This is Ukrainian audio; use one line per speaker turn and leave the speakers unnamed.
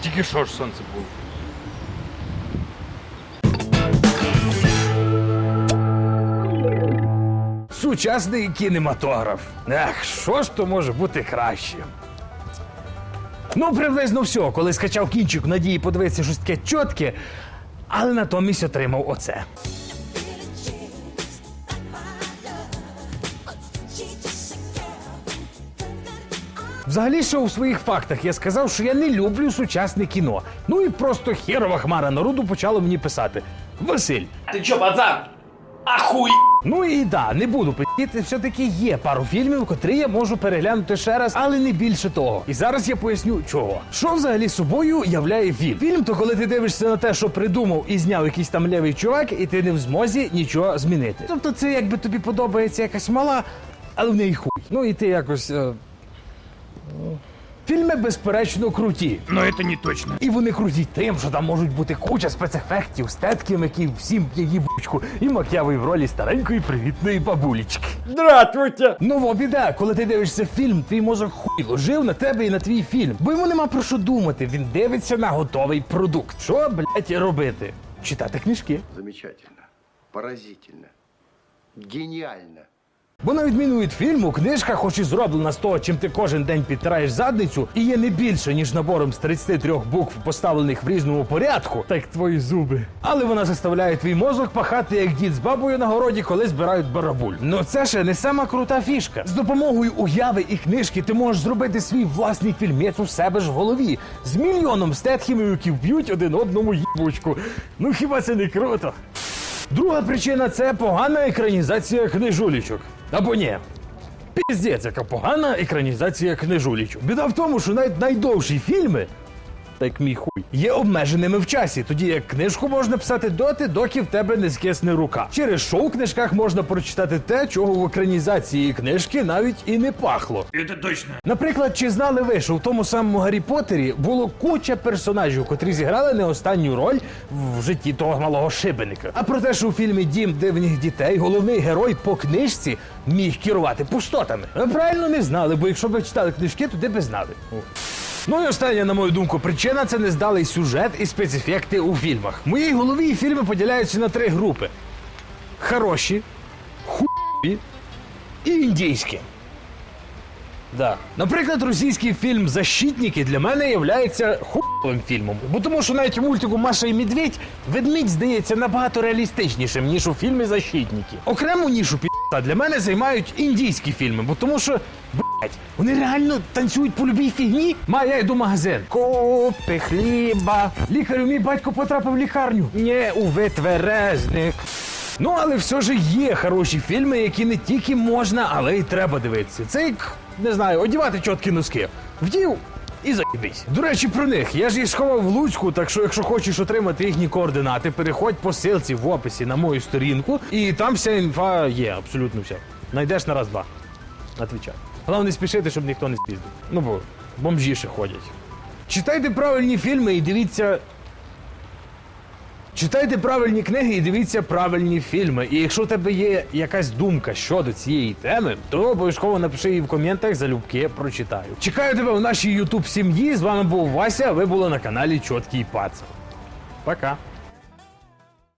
Тільки що ж сонце було.
Сучасний кінематограф. Ех, що ж то може бути краще? Ну, приблизно все, коли скачав кінчик, надії подивитися щось таке чітке, але натомість отримав оце. Взагалі, що у своїх фактах я сказав, що я не люблю сучасне кіно. Ну і просто херова хмара народу почала мені писати: Василь,
Ты чё, пацан? Ахуй!
Ну і да, не буду пи***ти, все-таки є пару фільмів, котрі я можу переглянути ще раз, але не більше того. І зараз я поясню, чого. Що взагалі собою являє фільм? Фільм то коли ти дивишся на те, що придумав і зняв якийсь там левий чувак, і ти не в змозі нічого змінити. Тобто це якби тобі подобається якась мала, але в неї хуй. Ну і ти якось. е, Фільми безперечно круті.
Ну, це не точно.
І вони круті тим, що там можуть бути куча спецефектів, стетків, які всім п'є бучку, і мак'явий в ролі старенької привітної бабулечки.
Здравствуйте!
Ну, во біда, коли ти дивишся фільм, твій мозок хуй ложив на тебе і на твій фільм. Бо йому нема про що думати. Він дивиться на готовий продукт. Що, блядь, робити? Читати книжки.
Замечательно. Поразительно. Гениально.
Бо на відміну від фільму, книжка, хоч і зроблена з того, чим ти кожен день підтираєш задницю, і є не більше, ніж набором з 33 букв, поставлених в різному порядку, так твої зуби. Але вона заставляє твій мозок пахати, як дід з бабою на городі, коли збирають барабуль. Ну це ще не сама крута фішка. З допомогою уяви і книжки ти можеш зробити свій власний фільмець у себе ж в голові з мільйоном стетхімів, які вб'ють один одному їбучку. Ну хіба це не круто? Друга причина це погана екранізація книжулічок. Або ні. Піздець, яка погана екранізація книжулічу. Біда в тому, що навіть найдовші фільми, так мій хуй, є обмеженими в часі, тоді як книжку можна писати доти, доки в тебе не скисне рука. Через що у книжках можна прочитати те, чого в екранізації книжки навіть і не пахло.
Это точно.
Наприклад, чи знали ви, що в тому самому Гаррі Поттері було куча персонажів, котрі зіграли не останню роль в житті того малого шибеника. А про те, що у фільмі Дім дивних дітей головний герой по книжці міг керувати пустотами. Ви правильно не знали, бо якщо б ви читали книжки, то де би знали. Ну і остання, на мою думку, причина це нездалий сюжет і спецефекти у фільмах. В моїй голові фільми поділяються на три групи: хороші, хуйові і індійські. Да. Наприклад, російський фільм Защитники для мене є хуйовим фільмом. Бо тому, що навіть у мультику Маша і Медведь ведмідь здається набагато реалістичнішим, ніж у фільмі Защитники. Окрему нішу пі***та для мене займають індійські фільми, бо тому що. Блять, вони реально танцюють по любій фігні. Ма, я йду в магазин. Купи хліба. Лікарю, мій батько потрапив в лікарню. Не у витверезник. Ну, але все ж є хороші фільми, які не тільки можна, але й треба дивитися. Це як, не знаю, одівати чіткі носки. Вдів і заїбись. До речі, про них. Я ж їх сховав в Луцьку, так що якщо хочеш отримати їхні координати, переходь по ссылці в описі на мою сторінку, і там вся інфа є, абсолютно вся. Найдеш на раз-два. Отвічай. Головне спішити, щоб ніхто не спіздив. Ну бо бомжі ще ходять. Читайте правильні фільми і дивіться Читайте правильні книги і дивіться правильні фільми. І якщо у тебе є якась думка щодо цієї теми, то обов'язково напиши її в коментах, залюбки прочитаю. Чекаю тебе в нашій ютуб сім'ї. З вами був Вася. Ви були на каналі Чоткий Пац. Пока.